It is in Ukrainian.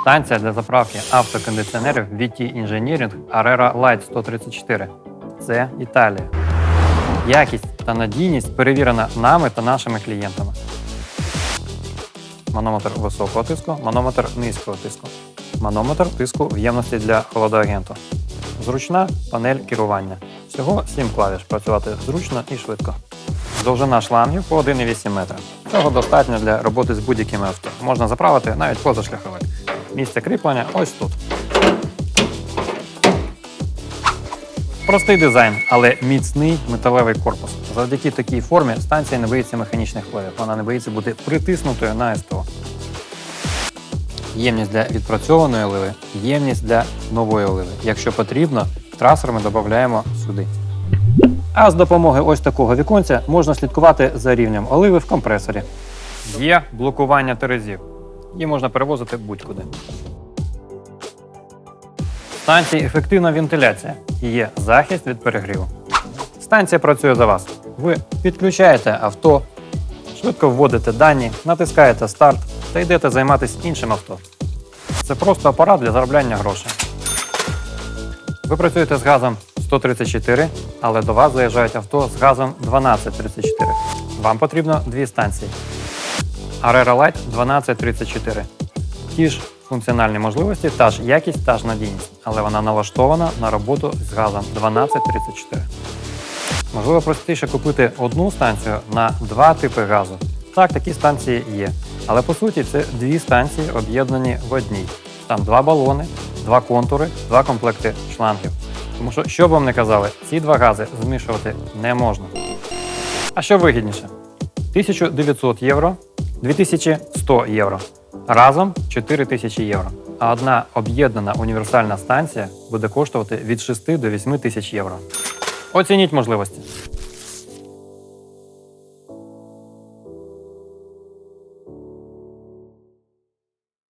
Станція для заправки автокондиціонерів VT Engineering Arera Light 134. Це Італія. Якість та надійність перевірена нами та нашими клієнтами. Манометр високого тиску, манометр низького тиску. Манометр тиску в ємності для холодоагенту. Зручна панель керування. Всього 7 клавіш. Працювати зручно і швидко. Довжина шлангів по 1,8 метра. Цього достатньо для роботи з будь-якими авто. Можна заправити навіть позашляховик. Місце кріплення ось тут. Простий дизайн, але міцний металевий корпус. Завдяки такій формі станція не боїться механічних впливів. Вона не боїться бути притиснутою на СТО. Ємність для відпрацьованої оливи, ємність для нової оливи. Якщо потрібно, трасер ми додаємо сюди. А з допомогою ось такого віконця можна слідкувати за рівнем оливи в компресорі. Є блокування терезів. Її можна перевозити будь-куди. Станції ефективна вентиляція і є захист від перегріву. Станція працює за вас. Ви підключаєте авто, швидко вводите дані, натискаєте старт та йдете займатися іншим авто. Це просто апарат для заробляння грошей. Ви працюєте з газом 134, але до вас заїжджають авто з газом 1234. Вам потрібно дві станції. Arera Light 1234. Ті ж функціональні можливості, та ж якість, та ж надійність, але вона налаштована на роботу з газом 1234. Можливо, простіше купити одну станцію на два типи газу. Так, такі станції є. Але по суті це дві станції об'єднані в одній. Там два балони, два контури, два комплекти шлангів. Тому що, що б вам не казали, ці два гази змішувати не можна. А що вигідніше? 1900 євро, 2100 євро. Разом 4000 євро. А одна об'єднана універсальна станція буде коштувати від 6 до 8 тисяч євро. Оцініть можливості.